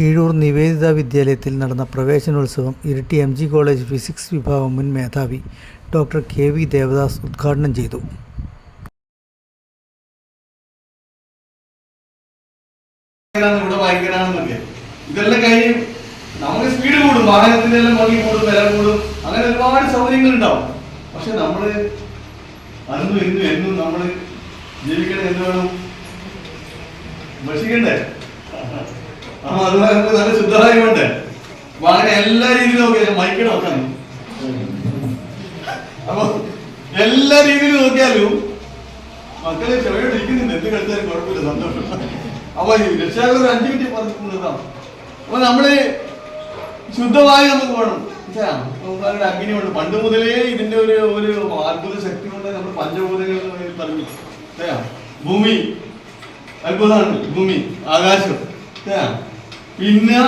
കീഴൂർ നിവേദിത വിദ്യാലയത്തിൽ നടന്ന പ്രവേശനോത്സവം Iritty M G college physics വിഭാഗം മുൻ മേധാവി ഡോക്ടർ കെ വി ദേവദാസ് ഉദ്ഘാടനം ചെയ്തു. ഇതെല്ലാം കഴിഞ്ഞ് നമുക്ക് സ്പീഡ് കൂടും വാഹനത്തിന്റെ എല്ലാം ഭംഗി കൂടും വില കൂടും അങ്ങനെ ഒരുപാട് സൗകര്യങ്ങൾ ഉണ്ടാവും. പക്ഷെ നമ്മൾ അന്നും ഇന്നും എന്നും നമ്മൾ ജീവിക്കണം എന്ന് വേണം. ഭക്ഷിക്കണ്ടേ ആ നല്ല ശുദ്ധമായി വേണ്ടേ വാഹന എല്ലാ രീതിയിലും നോക്കിയാൽ മൈക്കിടെ നോക്കാൻ അപ്പൊ എല്ലാ രീതിയിലും നോക്കിയാലും മക്കളെ ചെറിയോട് ഇരിക്കുന്നുണ്ട്. എന്ത് കളിച്ചാലും കുഴപ്പമില്ല സന്തോഷം. അപ്പൊ രക്ഷാകർ അഞ്ചു മിനിറ്റ് പറഞ്ഞു നിർത്താം അപ്പൊ നമ്മൾ ശുദ്ധമായി നമുക്ക് വേണം. അഗ്നിയുണ്ട് പണ്ട് മുതലേ ഇതിന്റെ ഒരു ഒരു അത്ഭുത ശക്തി കൊണ്ട് നമ്മൾ പഞ്ചഭൂതങ്ങൾ പറഞ്ഞു ഭൂമി അത്ഭുതമാണ് ഭൂമി ആകാശം? പിന്നെ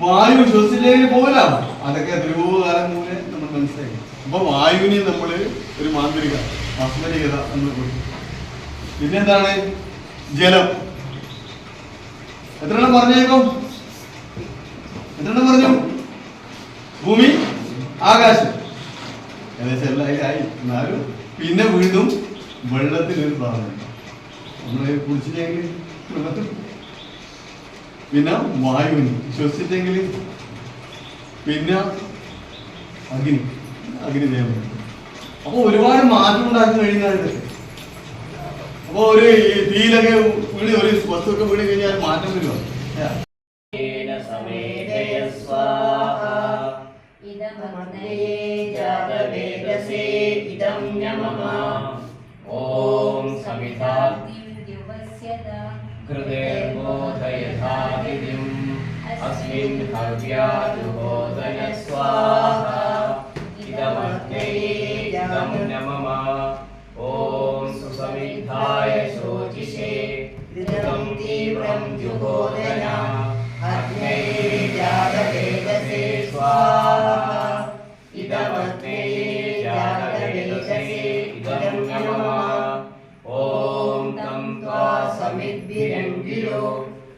വായു ശ്വസിച്ചില്ലെങ്കിൽ പോകില്ല അതൊക്കെ ധ്രുവകാലം മൂലം നമ്മൾ മനസ്സിലാക്കി അപ്പൊ വായുവിനെ നമ്മൾ ഒരു മാന്ത്രിക അസ്മരികത എന്ന് കൊടുക്കും പിന്നെന്താണ് ജലം. എത്ര എണ്ണം പറഞ്ഞേക്കും? എത്ര എണ്ണം പറഞ്ഞു? ഭൂമി ആകാശം. ഏകദേശം എല്ലാം ആയി. എന്നാലും പിന്നെ വീണ്ടും വെള്ളത്തിനൊരു ഭാഗം. നമ്മൾ കുടിച്ചില്ലെങ്കിൽ വെള്ളത്തിൽ പിന്നെ വായുവിന് ശ്വസിച്ചെങ്കിൽ പിന്നെ അഗ്നി അഗ്നിദേവൻ. അപ്പൊ ഒരുപാട് മാറ്റം ഉണ്ടാക്കി കഴിഞ്ഞാൽ അപ്പൊ ഒരു തീയിലൊക്കെ വീണ് ഒരു വസ്തുക്കെ വീണ് കഴിഞ്ഞാൽ മാറ്റം വരുവാ? ഓം സമിതാ. ഹൃദയ अस्मिन् हव्याजुबोधय स्वाहा इदमग्नये इदं न्यमम ॐ सुसमिधाय शोचिषे इदं तीव्रं जुहोदन अग्नये जातवेदसे स्वाहा इदमग्नये जातवेदसे इदं नमः ॐ तं त्वा समिद्भिरङ्गिरो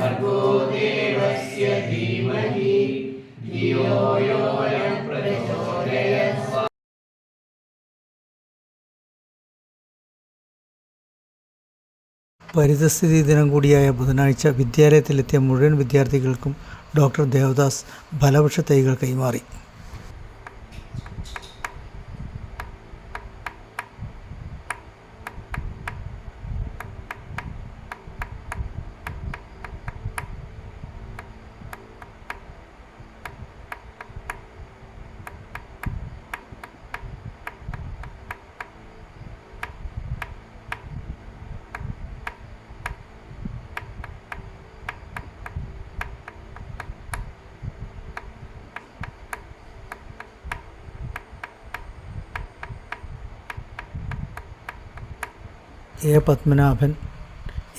भर्गो देवस्य धीमहि धियो यो न प्रचोदयात् स्वाहा പരിതസ്ഥിതി ദിനം കൂടിയായ ബുധനാഴ്ച വിദ്യാലയത്തിലെത്തിയ മുഴുവൻ വിദ്യാർത്ഥികൾക്കും ഡോക്ടർ ദേവദാസ് ഫലവൃക്ഷ തൈകൾ കൈമാറി എ പത്മനാഭൻ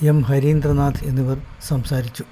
എം ഹരീന്ദ്രനാഥ് എന്നിവർ സംസാരിച്ചു.